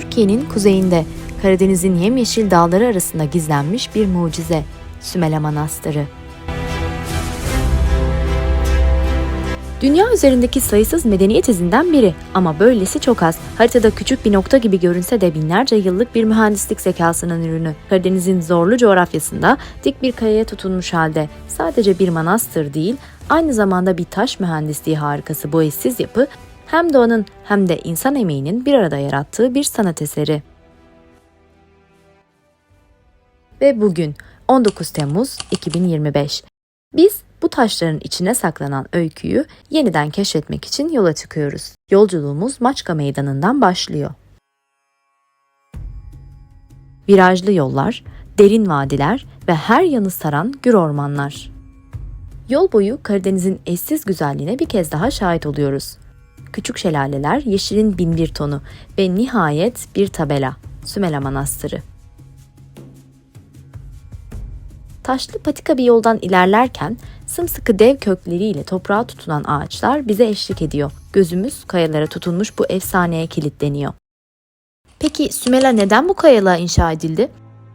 Türkiye'nin kuzeyinde Karadeniz'in yemyeşil dağları arasında gizlenmiş bir mucize. Sümele Manastırı. Dünya üzerindeki sayısız medeniyet izinden biri ama böylesi çok az. Haritada küçük bir nokta gibi görünse de binlerce yıllık bir mühendislik zekasının ürünü. Karadeniz'in zorlu coğrafyasında dik bir kayaya tutunmuş halde sadece bir manastır değil, aynı zamanda bir taş mühendisliği harikası bu eşsiz yapı hem doğanın hem de insan emeğinin bir arada yarattığı bir sanat eseri. Ve bugün 19 Temmuz 2025. Biz bu taşların içine saklanan öyküyü yeniden keşfetmek için yola çıkıyoruz. Yolculuğumuz Maçka Meydanı'ndan başlıyor. Virajlı yollar, derin vadiler ve her yanı saran gür ormanlar. Yol boyu Karadeniz'in eşsiz güzelliğine bir kez daha şahit oluyoruz. Küçük şelaleler, yeşilin binbir tonu ve nihayet bir tabela, Sümela Manastırı. Taşlı patika bir yoldan ilerlerken sımsıkı dev kökleriyle toprağa tutunan ağaçlar bize eşlik ediyor. Gözümüz kayalara tutunmuş bu efsaneye kilitleniyor. Peki Sümela neden bu kayalığa inşa edildi?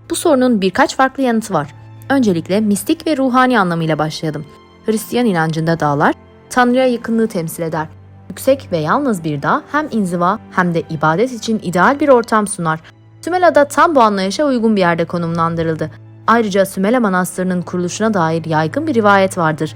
Bu sorunun birkaç farklı yanıtı var. Öncelikle mistik ve ruhani anlamıyla başlayalım. Hristiyan inancında dağlar Tanrı'ya yakınlığı temsil eder. Yüksek ve yalnız bir dağ hem inziva hem de ibadet için ideal bir ortam sunar. Sümela da tam bu anlayışa uygun bir yerde konumlandırıldı. Ayrıca Sümele Manastırı'nın kuruluşuna dair yaygın bir rivayet vardır.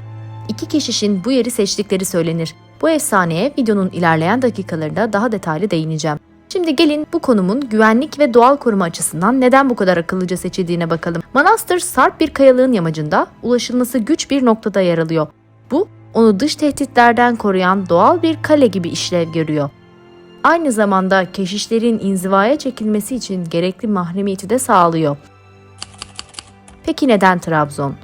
İki keşişin bu yeri seçtikleri söylenir. Bu efsaneye videonun ilerleyen dakikalarında daha detaylı değineceğim. Şimdi gelin bu konumun güvenlik ve doğal koruma açısından neden bu kadar akıllıca seçildiğine bakalım. Manastır sarp bir kayalığın yamacında, ulaşılması güç bir noktada yer alıyor. Bu, onu dış tehditlerden koruyan doğal bir kale gibi işlev görüyor. Aynı zamanda keşişlerin inzivaya çekilmesi için gerekli mahremiyeti de sağlıyor. Peki neden Trabzon?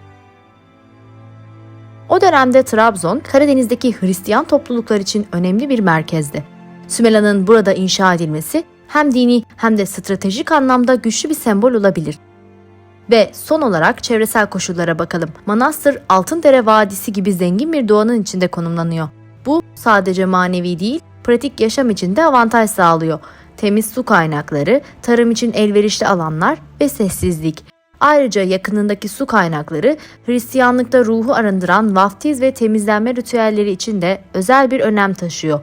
O dönemde Trabzon, Karadeniz'deki Hristiyan topluluklar için önemli bir merkezdi. Sümela'nın burada inşa edilmesi hem dini hem de stratejik anlamda güçlü bir sembol olabilir. Ve son olarak çevresel koşullara bakalım. Manastır Altındere Vadisi gibi zengin bir doğanın içinde konumlanıyor. Bu sadece manevi değil, pratik yaşam için de avantaj sağlıyor. Temiz su kaynakları, tarım için elverişli alanlar ve sessizlik. Ayrıca yakınındaki su kaynakları Hristiyanlıkta ruhu arındıran vaftiz ve temizlenme ritüelleri için de özel bir önem taşıyor.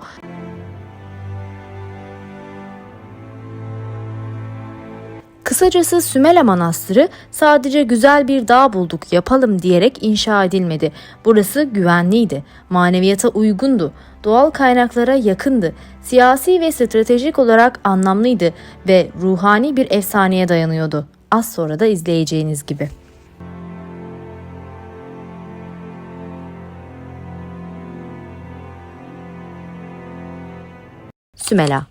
Kısacası Sümele Manastırı sadece güzel bir dağ bulduk yapalım diyerek inşa edilmedi. Burası güvenliydi, maneviyata uygundu, doğal kaynaklara yakındı, siyasi ve stratejik olarak anlamlıydı ve ruhani bir efsaneye dayanıyordu. Az sonra da izleyeceğiniz gibi. Sümela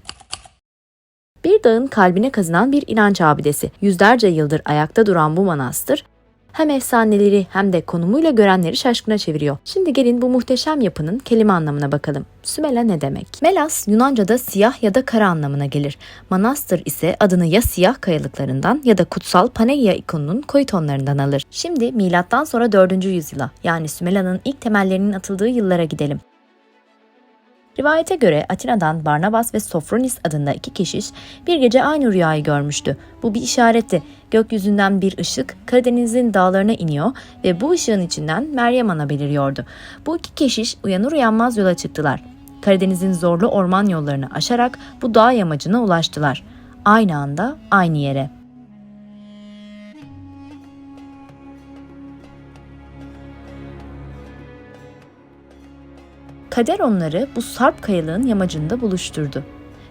bir dağın kalbine kazınan bir inanç abidesi. Yüzlerce yıldır ayakta duran bu manastır hem efsaneleri hem de konumuyla görenleri şaşkına çeviriyor. Şimdi gelin bu muhteşem yapının kelime anlamına bakalım. Sümela ne demek? Melas Yunanca'da siyah ya da kara anlamına gelir. Manastır ise adını ya siyah kayalıklarından ya da kutsal Paneia ikonunun koyu tonlarından alır. Şimdi milattan sonra 4. yüzyıla yani Sümela'nın ilk temellerinin atıldığı yıllara gidelim. Rivayete göre Atina'dan Barnabas ve Sofronis adında iki keşiş bir gece aynı rüyayı görmüştü. Bu bir işaretti. Gökyüzünden bir ışık Karadeniz'in dağlarına iniyor ve bu ışığın içinden Meryem Ana beliriyordu. Bu iki keşiş uyanır uyanmaz yola çıktılar. Karadeniz'in zorlu orman yollarını aşarak bu dağ yamacına ulaştılar. Aynı anda aynı yere. Kader onları bu sarp kayalığın yamacında buluşturdu.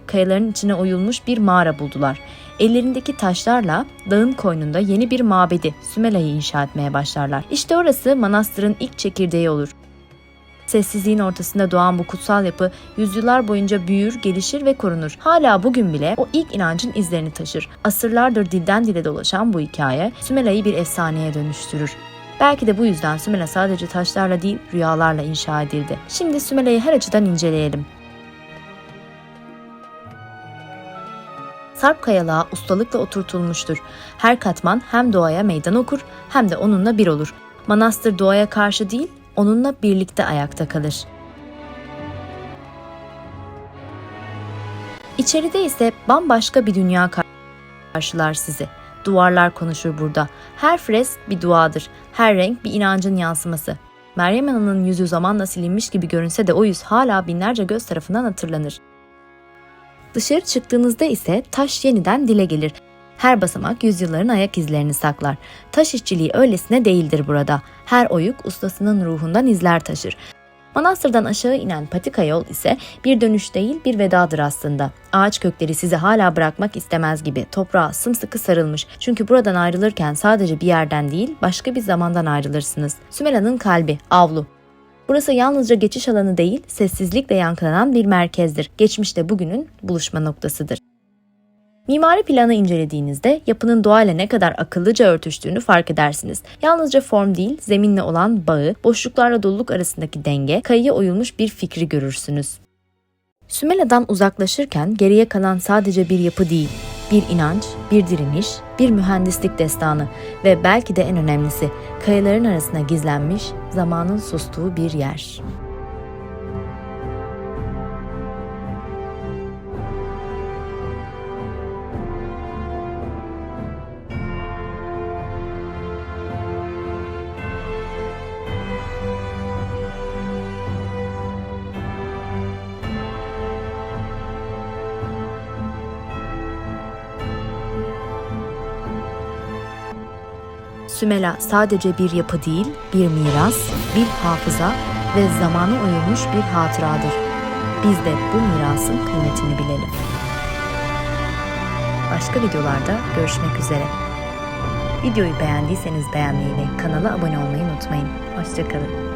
Kayaların içine oyulmuş bir mağara buldular. Ellerindeki taşlarla dağın koynunda yeni bir mabedi, Sümela'yı inşa etmeye başlarlar. İşte orası manastırın ilk çekirdeği olur. Sessizliğin ortasında doğan bu kutsal yapı yüzyıllar boyunca büyür, gelişir ve korunur. Hala bugün bile o ilk inancın izlerini taşır. Asırlardır dilden dile dolaşan bu hikaye Sümela'yı bir efsaneye dönüştürür. Belki de bu yüzden Sümela sadece taşlarla değil rüyalarla inşa edildi. Şimdi Sümela'yı her açıdan inceleyelim. Sarp kayalığa ustalıkla oturtulmuştur. Her katman hem doğaya meydan okur hem de onunla bir olur. Manastır doğaya karşı değil, onunla birlikte ayakta kalır. İçeride ise bambaşka bir dünya kar- karşılar sizi. Duvarlar konuşur burada. Her fresk bir duadır. Her renk bir inancın yansıması. Meryem Ana'nın yüzü zamanla silinmiş gibi görünse de o yüz hala binlerce göz tarafından hatırlanır. Dışarı çıktığınızda ise taş yeniden dile gelir. Her basamak yüzyılların ayak izlerini saklar. Taş işçiliği öylesine değildir burada. Her oyuk ustasının ruhundan izler taşır. Manastırdan aşağı inen patika yol ise bir dönüş değil bir vedadır aslında. Ağaç kökleri sizi hala bırakmak istemez gibi toprağa sımsıkı sarılmış. Çünkü buradan ayrılırken sadece bir yerden değil başka bir zamandan ayrılırsınız. Sümela'nın kalbi, avlu. Burası yalnızca geçiş alanı değil, sessizlikle yankılanan bir merkezdir. Geçmişte bugünün buluşma noktasıdır. Mimari planı incelediğinizde yapının doğayla ne kadar akıllıca örtüştüğünü fark edersiniz. Yalnızca form değil, zeminle olan bağı, boşluklarla doluluk arasındaki denge, kayıya oyulmuş bir fikri görürsünüz. Sümela'dan uzaklaşırken geriye kalan sadece bir yapı değil, bir inanç, bir direniş, bir mühendislik destanı ve belki de en önemlisi kayaların arasına gizlenmiş zamanın sustuğu bir yer. Sümela sadece bir yapı değil, bir miras, bir hafıza ve zamana uyulmuş bir hatıradır. Biz de bu mirasın kıymetini bilelim. Başka videolarda görüşmek üzere. Videoyu beğendiyseniz beğenmeyi ve kanala abone olmayı unutmayın. Hoşçakalın.